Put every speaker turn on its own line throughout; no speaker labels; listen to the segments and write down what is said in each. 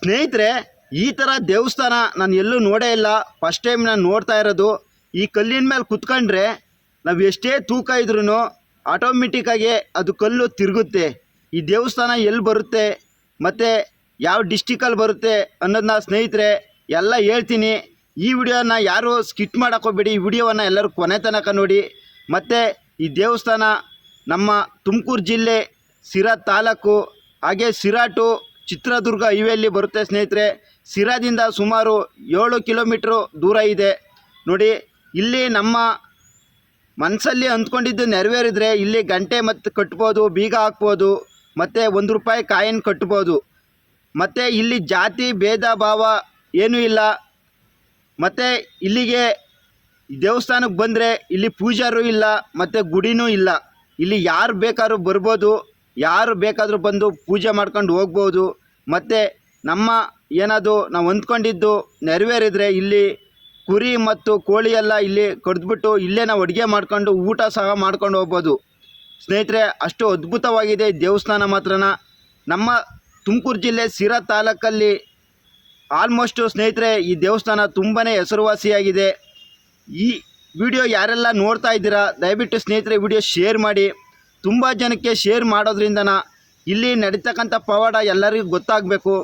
ಸ್ನೇಹಿತರೆ, ಈ ಥರ ದೇವಸ್ಥಾನ ನಾನು ಎಲ್ಲೂ ನೋಡೇ ಇಲ್ಲ. ಫಸ್ಟ್ ಟೈಮ್ ನಾನು ನೋಡ್ತಾ ಇರೋದು. ಈ ಕಲ್ಲಿನ ಮೇಲೆ ಕುತ್ಕೊಂಡ್ರೆ ನಾವು ಎಷ್ಟೇ ತೂಕ ಇದ್ರೂ ಆಟೋಮೆಟಿಕ್ಕಾಗಿ ಅದು ಕಲ್ಲು ತಿರುಗುತ್ತೆ. ಈ ದೇವಸ್ಥಾನ ಎಲ್ಲಿ ಬರುತ್ತೆ, ಮತ್ತು ಯಾವ ಡಿಸ್ಟಿಕಲ್ಲಿ ಬರುತ್ತೆ ಅನ್ನೋದನ್ನ ಸ್ನೇಹಿತರೆ, ಎಲ್ಲ ಹೇಳ್ತೀನಿ. ಈ ವಿಡಿಯೋನ ಯಾರು ಸ್ಕಿಟ್ ಮಾಡೋಕ್ಕೋಗ್ಬೇಡಿ ಈ ವಿಡಿಯೋವನ್ನು ಎಲ್ಲರೂ ಕೊನೆ ತನಕ ನೋಡಿ. ಮತ್ತು ಈ ದೇವಸ್ಥಾನ ನಮ್ಮ ತುಮಕೂರು ಜಿಲ್ಲೆ ಸಿರಾ ತಾಲೂಕು, ಹಾಗೆ ಸಿರಾ ಟು ಚಿತ್ರದುರ್ಗ ಹೈವೇಲಿ ಬರುತ್ತೆ ಸ್ನೇಹಿತರೆ. ಸಿರಾದಿಂದ ಸುಮಾರು ಏಳು ಕಿಲೋಮೀಟ್ರು ದೂರ ಇದೆ. ನೋಡಿ, ಇಲ್ಲಿ ನಮ್ಮ ಮನಸ್ಸಲ್ಲಿ ಅಂದ್ಕೊಂಡಿದ್ದು ನೆರವೇರಿದ್ರೆ ಇಲ್ಲಿ ಗಂಟೆ ಮತ್ತು ಕಟ್ಬೋದು, ಬೀಗ ಹಾಕ್ಬೋದು, ಮತ್ತು ಒಂದು ರೂಪಾಯಿ ಕಾಯಿನ್ ಕಟ್ಬೋದು. ಮತ್ತು ಇಲ್ಲಿ ಜಾತಿ ಭೇದ ಭಾವ ಏನೂ ಇಲ್ಲ. ಮತ್ತು ಇಲ್ಲಿಗೆ ದೇವಸ್ಥಾನಕ್ಕೆ ಬಂದರೆ ಇಲ್ಲಿ ಪೂಜಾರು ಇಲ್ಲ, ಮತ್ತು ಗುಡಿನೂ ಇಲ್ಲ. ಇಲ್ಲಿ ಯಾರು ಬೇಕಾದ್ರೂ ಬರ್ಬೋದು, ಯಾರು ಬೇಕಾದರೂ ಬಂದು ಪೂಜೆ ಮಾಡ್ಕೊಂಡು ಹೋಗ್ಬೋದು. ಮತ್ತು ನಮ್ಮ ಏನಾದರೂ ನಾವು ಅಂದ್ಕೊಂಡಿದ್ದು ನೆರವೇರಿದ್ರೆ ಇಲ್ಲಿ ಕುರಿ ಮತ್ತು ಕೋಳಿ ಎಲ್ಲ ಇಲ್ಲಿ ಕಡಿದ್ಬಿಟ್ಟು ಇಲ್ಲೇ ನಾವು ಅಡುಗೆ ಮಾಡ್ಕೊಂಡು ಊಟ ಸಹ ಮಾಡ್ಕೊಂಡು ಹೋಗ್ಬೋದು. ಸ್ನೇಹಿತರೆ, ಅಷ್ಟು ಅದ್ಭುತವಾಗಿದೆ ದೇವಸ್ಥಾನ ಮಾತ್ರನ. ನಮ್ಮ ತುಮಕೂರು ಜಿಲ್ಲೆ ಸಿರಾ ತಾಲೂಕಲ್ಲಿ ಆಲ್ಮೋಸ್ಟು ಸ್ನೇಹಿತರೆ, ಈ ದೇವಸ್ಥಾನ ತುಂಬಾ ಹೆಸರುವಾಸಿಯಾಗಿದೆ. ಈ ವಿಡಿಯೋ ಯಾರೆಲ್ಲ ನೋಡ್ತಾ ಇದ್ದೀರಾ, ದಯವಿಟ್ಟು ಸ್ನೇಹಿತರೆ ವಿಡಿಯೋ ಶೇರ್ ಮಾಡಿ. ತುಂಬ ಜನಕ್ಕೆ ಶೇರ್ ಮಾಡೋದ್ರಿಂದನ ಇಲ್ಲಿ ನಡೀತಕ್ಕಂಥ ಪವಾಡ ಎಲ್ಲರಿಗೂ ಗೊತ್ತಾಗಬೇಕು.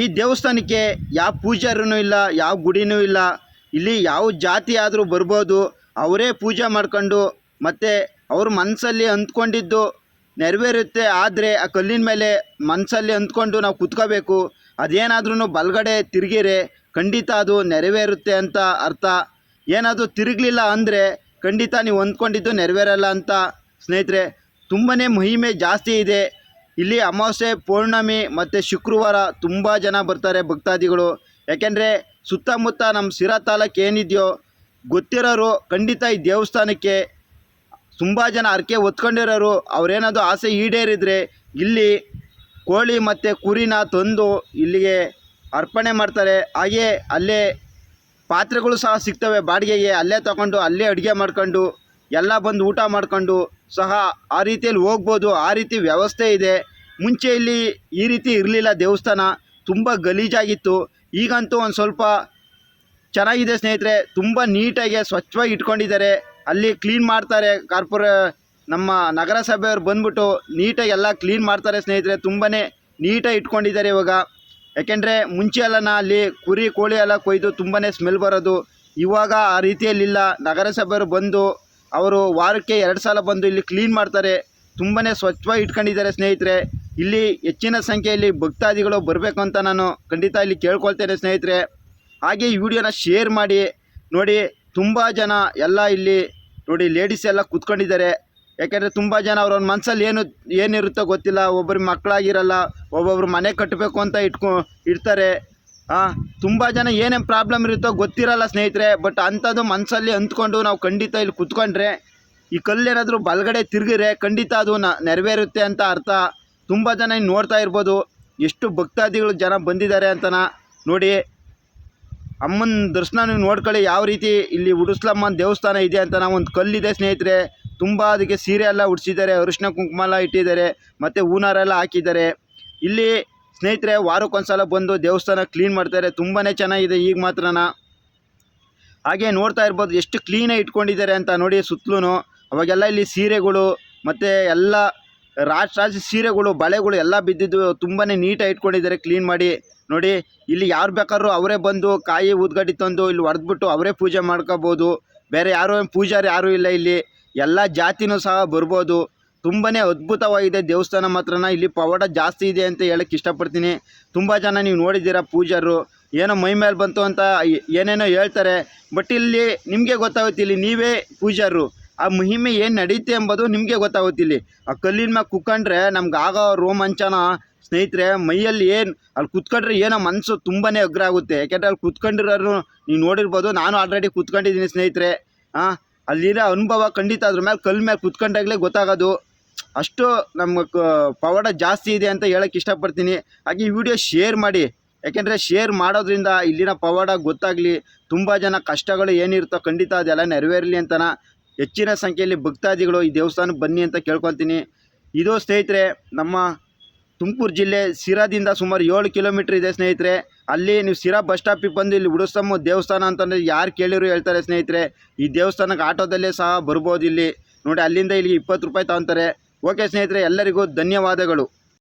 ಈ ದೇವಸ್ಥಾನಕ್ಕೆ ಯಾವ ಪೂಜಾರೂ ಇಲ್ಲ, ಯಾವ ಗುಡಿನೂ ಇಲ್ಲ. ಇಲ್ಲಿ ಯಾವ ಜಾತಿ ಆದರೂ ಬರ್ಬೋದು. ಅವರೇ ಪೂಜೆ ಮಾಡ್ಕೊಂಡು ಮತ್ತು ಅವ್ರ ಮನಸ್ಸಲ್ಲಿ ಅಂದ್ಕೊಂಡಿದ್ದು ನೆರವೇರುತ್ತೆ. ಆದರೆ ಆ ಕಲ್ಲಿನ ಮೇಲೆ ಮನಸ್ಸಲ್ಲಿ ಅಂದ್ಕೊಂಡು ನಾವು ಕುತ್ಕೋಬೇಕು. ಅದೇನಾದ್ರೂ ಬಲಗಡೆ ತಿರುಗಿರೆ ಖಂಡಿತ ಅದು ನೆರವೇರುತ್ತೆ ಅಂತ ಅರ್ಥ. ಏನಾದರೂ ತಿರುಗಲಿಲ್ಲ ಅಂದರೆ ಖಂಡಿತ ನೀವು ಅಂದ್ಕೊಂಡಿದ್ದು ನೆರವೇರಲ್ಲ ಅಂತ. ಸ್ನೇಹಿತರೆ ತುಂಬಾ ಮಹಿಮೆ ಜಾಸ್ತಿ ಇದೆ. ಇಲ್ಲಿ ಅಮಾವಾಸ್ಯೆ ಪೌರ್ಣಮಿ ಮತ್ತು ಶುಕ್ರವಾರ ತುಂಬ ಜನ ಬರ್ತಾರೆ ಭಕ್ತಾದಿಗಳು. ಯಾಕೆಂದರೆ ಸುತ್ತಮುತ್ತ ನಮ್ಮ ಸಿರಾ ತಾಲೂಕು ಏನಿದೆಯೋ ಗೊತ್ತಿರೋರು ಖಂಡಿತ ಈ ದೇವಸ್ಥಾನಕ್ಕೆ ತುಂಬ ಜನ ಹರಕೆ ಹೊತ್ಕೊಂಡಿರೋರು. ಅವರೇನಾದರೂ ಆಸೆ ಈಡೇರಿದರೆ ಇಲ್ಲಿ ಕೋಳಿ ಮತ್ತು ಕುರಿನ ತಂದು ಇಲ್ಲಿಗೆ ಅರ್ಪಣೆ ಮಾಡ್ತಾರೆ. ಹಾಗೇ ಅಲ್ಲೇ ಪಾತ್ರೆಗಳು ಸಹ ಸಿಗ್ತವೆ ಬಾಡಿಗೆಗೆ. ಅಲ್ಲೇ ತಗೊಂಡು ಅಲ್ಲೇ ಅಡುಗೆ ಮಾಡ್ಕೊಂಡು, ಎಲ್ಲ ಬಂದು ಊಟ ಮಾಡ್ಕೊಂಡು ಸಹ ಆ ರೀತಿಯಲ್ಲಿ ಹೋಗ್ಬೋದು, ಆ ರೀತಿ ವ್ಯವಸ್ಥೆ ಇದೆ. ಮುಂಚೆ ಇಲ್ಲಿ ಈ ರೀತಿ ಇರಲಿಲ್ಲ ದೇವಸ್ಥಾನ, ತುಂಬ ಗಲೀಜಾಗಿತ್ತು. ಈಗಂತೂ ಒಂದು ಸ್ವಲ್ಪ ಚೆನ್ನಾಗಿದೆ ಸ್ನೇಹಿತರೆ, ತುಂಬ ನೀಟಾಗಿ ಸ್ವಚ್ಛವಾಗಿ ಇಟ್ಕೊಂಡಿದ್ದಾರೆ. ಅಲ್ಲಿ ಕ್ಲೀನ್ ಮಾಡ್ತಾರೆ ಕಾರ್ಪೊರೇ, ನಮ್ಮ ನಗರಸಭೆಯವರು ಬಂದ್ಬಿಟ್ಟು ನೀಟಾಗಿ ಎಲ್ಲ ಕ್ಲೀನ್ ಮಾಡ್ತಾರೆ ಸ್ನೇಹಿತರೆ ತುಂಬಾ ನೀಟಾಗಿ ಇಟ್ಕೊಂಡಿದ್ದಾರೆ ಇವಾಗ. ಯಾಕೆಂದರೆ ಮುಂಚೆ ಎಲ್ಲನ ಅಲ್ಲಿ ಕುರಿ, ಕೋಳಿ ಎಲ್ಲ ಕೊಯ್ದು ತುಂಬಾ ಸ್ಮೆಲ್ ಬರೋದು. ಇವಾಗ ಆ ರೀತಿಯಲ್ಲಿಲ್ಲ. ನಗರಸಭೆಯವರು ಬಂದು ಅವರು ವಾರಕ್ಕೆ ಎರಡು ಸಲ ಬಂದು ಇಲ್ಲಿ ಕ್ಲೀನ್ ಮಾಡ್ತಾರೆ. ತುಂಬಾ ಸ್ವಚ್ಛವಾಗಿ ಇಟ್ಕೊಂಡಿದ್ದಾರೆ ಸ್ನೇಹಿತರೆ. ಇಲ್ಲಿ ಹೆಚ್ಚಿನ ಸಂಖ್ಯೆಯಲ್ಲಿ ಭಕ್ತಾದಿಗಳು ಬರಬೇಕು ಅಂತ ನಾನು ಖಂಡಿತ ಇಲ್ಲಿ ಕೇಳ್ಕೊಳ್ತೇನೆ ಸ್ನೇಹಿತರೆ. ಹಾಗೆ ಈ ವಿಡಿಯೋನ ಶೇರ್ ಮಾಡಿ. ನೋಡಿ, ತುಂಬ ಜನ ಎಲ್ಲ ಇಲ್ಲಿ ನೋಡಿ ಲೇಡೀಸ್ ಎಲ್ಲ ಕೂತ್ಕೊಂಡಿದ್ದಾರೆ. ಯಾಕೆಂದರೆ ತುಂಬ ಜನ ಅವ್ರ ಮನಸ್ಸಲ್ಲಿ ಏನು, ಏನಿರುತ್ತೋ ಗೊತ್ತಿಲ್ಲ. ಒಬ್ಬರು ಮಕ್ಕಳಾಗಿರಲ್ಲ, ಒಬ್ಬೊಬ್ರು ಮನೆ ಕಟ್ಟಬೇಕು ಅಂತ ಇಟ್ಕೊ, ಇಡ್ತಾರೆ. ತುಂಬ ಜನ ಏನೇನು ಪ್ರಾಬ್ಲಮ್ ಇರುತ್ತೋ ಗೊತ್ತಿರಲ್ಲ ಸ್ನೇಹಿತರೆ ಬಟ್ ಅಂಥದ್ದು ಮನಸ್ಸಲ್ಲಿ ಅಂದ್ಕೊಂಡು ನಾವು ಖಂಡಿತ ಇಲ್ಲಿ ಕುತ್ಕೊಂಡ್ರೆ, ಈ ಕಲ್ಲೇನಾದರೂ ಬಲಗಡೆ ತಿರುಗಿರೆ ಖಂಡಿತ ಅದು ನೆರವೇರುತ್ತೆ ಅಂತ ಅರ್ಥ. ತುಂಬ ಜನ ಇನ್ನು ನೋಡ್ತಾ ಇರ್ಬೋದು. ಎಷ್ಟು ಭಕ್ತಾದಿಗಳು ಜನ ಬಂದಿದ್ದಾರೆ ಅಂತನ ನೋಡಿ. ಅಮ್ಮನ ದರ್ಶನ ನೀವು ನೋಡ್ಕೊಳ್ಳಿ ಯಾವ ರೀತಿ ಇಲ್ಲಿ ಉಡುಸ್ಲಮ್ಮನ ದೇವಸ್ಥಾನ ಇದೆ ಅಂತ ನಾವು ಒಂದು ಕಲ್ಲಿದೆ ಸ್ನೇಹಿತರೆ. ತುಂಬ ಅದಕ್ಕೆ ಸೀರೆ ಎಲ್ಲ ಉಡಿಸಿದ್ದಾರೆ, ಅರಿಶಿನ ಕುಂಕುಮ ಎಲ್ಲ ಇಟ್ಟಿದ್ದಾರೆ, ಮತ್ತು ಹೂನಾರೆಲ್ಲ ಹಾಕಿದ್ದಾರೆ. ಇಲ್ಲಿ ಸ್ನೇಹಿತರೆ, ವಾರಕ್ಕೊಂದ್ಸಲ ಬಂದು ದೇವಸ್ಥಾನ ಕ್ಲೀನ್ ಮಾಡ್ತಾರೆ. ತುಂಬಾ ಚೆನ್ನಾಗಿದೆ. ಈಗ ಮಾತ್ರನ ಹಾಗೆ ನೋಡ್ತಾ ಇರ್ಬೋದು, ಎಷ್ಟು ಕ್ಲೀನಾಗಿ ಇಟ್ಕೊಂಡಿದ್ದಾರೆ ಅಂತ ನೋಡಿ ಸುತ್ತಲೂ ಅವಾಗೆಲ್ಲ ಇಲ್ಲಿ ಸೀರೆಗಳು, ಮತ್ತು ಎಲ್ಲ ರಾಜ್ ರಾಜ ಸೀರೆಗಳು, ಬಳೆಗಳು ಎಲ್ಲ ಬಿದ್ದಿದ್ದು ತುಂಬಾ ನೀಟಾಗಿ ಇಟ್ಕೊಂಡಿದ್ದಾರೆ ಕ್ಲೀನ್ ಮಾಡಿ. ನೋಡಿ, ಇಲ್ಲಿ ಯಾರು ಬೇಕಾದ್ರೂ ಅವರೇ ಬಂದು ಕಾಯಿ ಉದ್ಗಡ್ಡಿ ತಂದು ಇಲ್ಲಿ ಹೊಡೆದ್ಬಿಟ್ಟು ಅವರೇ ಪೂಜೆ ಮಾಡ್ಕೋಬೋದು. ಬೇರೆ ಯಾರು ಪೂಜಾರಿ ಯಾರೂ ಇಲ್ಲ ಇಲ್ಲಿ. ಎಲ್ಲ ಜಾತಿನೂ ಸಹ ಬರ್ಬೋದು. ತುಂಬಾ ಅದ್ಭುತವಾಗಿದೆ ದೇವಸ್ಥಾನ ಮಾತ್ರನ. ಇಲ್ಲಿ ಪವಾಡ ಜಾಸ್ತಿ ಇದೆ ಅಂತ ಹೇಳಕ್ಕೆ ಇಷ್ಟಪಡ್ತೀನಿ. ತುಂಬ ಜನ ನೀವು ನೋಡಿದ್ದೀರಾ ಪೂಜಾರು ಏನೋ ಮೈ ಮೇಲೆ ಬಂತು ಅಂತ ಏನೇನೋ ಹೇಳ್ತಾರೆ. ಬಟ್ ಇಲ್ಲಿ ನಿಮಗೆ ಗೊತ್ತಾಗುತ್ತೆ, ಇಲ್ಲಿ ನೀವೇ ಪೂಜಾರು ಆ ಮಹಿಮೆ ಏನು ನಡೀತೆ ಎಂಬುದು ನಿಮಗೆ ಗೊತ್ತಾಗುತ್ತೆ ಇಲ್ಲಿ. ಆ ಕಲ್ಲಿನ ಮ್ಯಾಗ ಕುತ್ಕೊಂಡ್ರೆ ನಮ್ಗೆ ಆಗೋ ರೋಮಾಂಚನ ಸ್ನೇಹಿತರೆ, ಮೈಯಲ್ಲಿ ಏನು ಅಲ್ಲಿ ಕುತ್ಕೊಂಡ್ರೆ ಏನೋ ಮನಸ್ಸು ತುಂಬಾ ಅಗ್ರ ಆಗುತ್ತೆ. ಯಾಕೆಂದರೆ ಅಲ್ಲಿ ಕುತ್ಕೊಂಡಿರೋರು ನೀವು ನೋಡಿರ್ಬೋದು, ನಾನು ಆಲ್ರೆಡಿ ಕುತ್ಕೊಂಡಿದ್ದೀನಿ ಸ್ನೇಹಿತರೆ. ಹಾಂ ಅಲ್ಲಿರೋ ಅನುಭವ ಖಂಡಿತ ಅದ್ರ ಮೇಲೆ ಕಲ್ಲು ಮೇಲೆ ಕುತ್ಕೊಂಡಾಗಲೇ ಗೊತ್ತಾಗೋದು. ಅಷ್ಟು ನಮ್ಮ ಕ, ಪವಾಡ ಜಾಸ್ತಿ ಇದೆ ಅಂತ ಹೇಳಕ್ಕೆ ಇಷ್ಟಪಡ್ತೀನಿ. ಹಾಗೆ ಈ ವಿಡಿಯೋ ಶೇರ್ ಮಾಡಿ. ಯಾಕೆಂದರೆ ಶೇರ್ ಮಾಡೋದ್ರಿಂದ ಇಲ್ಲಿನ ಪವಾಡ ಗೊತ್ತಾಗಲಿ, ತುಂಬ ಜನ ಕಷ್ಟಗಳು ಏನಿರುತ್ತೋ ಖಂಡಿತ ಅದೆಲ್ಲ ನೆರವೇರಲಿ ಅಂತನ ಹೆಚ್ಚಿನ ಸಂಖ್ಯೆಯಲ್ಲಿ ಭಕ್ತಾದಿಗಳು ಈ ದೇವಸ್ಥಾನಕ್ಕೆ ಬನ್ನಿ ಅಂತ ಕೇಳ್ಕೊತೀನಿ ಇದು ಸ್ನೇಹಿತರೆ, ನಮ್ಮ ತುಮಕೂರು ಜಿಲ್ಲೆ ಸಿರಾದಿಂದ ಸುಮಾರು ಏಳು ಕಿಲೋಮೀಟ್ರ್ ಇದೆ ಸ್ನೇಹಿತರೆ. ಅಲ್ಲಿ ನೀವು ಸಿರಾ ಬಸ್ ಸ್ಟಾಪಿಗೆ ಬಂದು ಇಲ್ಲಿ ಉಡುಸಮ್ಮ ದೇವಸ್ಥಾನ ಅಂತಂದರೆ ಯಾರು ಕೇಳಿರು ಹೇಳ್ತಾರೆ ಸ್ನೇಹಿತರೆ. ಈ ದೇವಸ್ಥಾನಕ್ಕೆ ಆಟೋದಲ್ಲೇ ಸಹ ಬರ್ಬೋದು ಇಲ್ಲಿ. ನೋಡಿ, ಅಲ್ಲಿಂದ ಇಲ್ಲಿಗೆ ಇಪ್ಪತ್ತು ರೂಪಾಯಿ ತಗೊತಾರೆ. ಓಕೆ ಸ್ನೇಹಿತರೆ ಎಲ್ಲರಿಗೂ ಧನ್ಯವಾದಗಳು.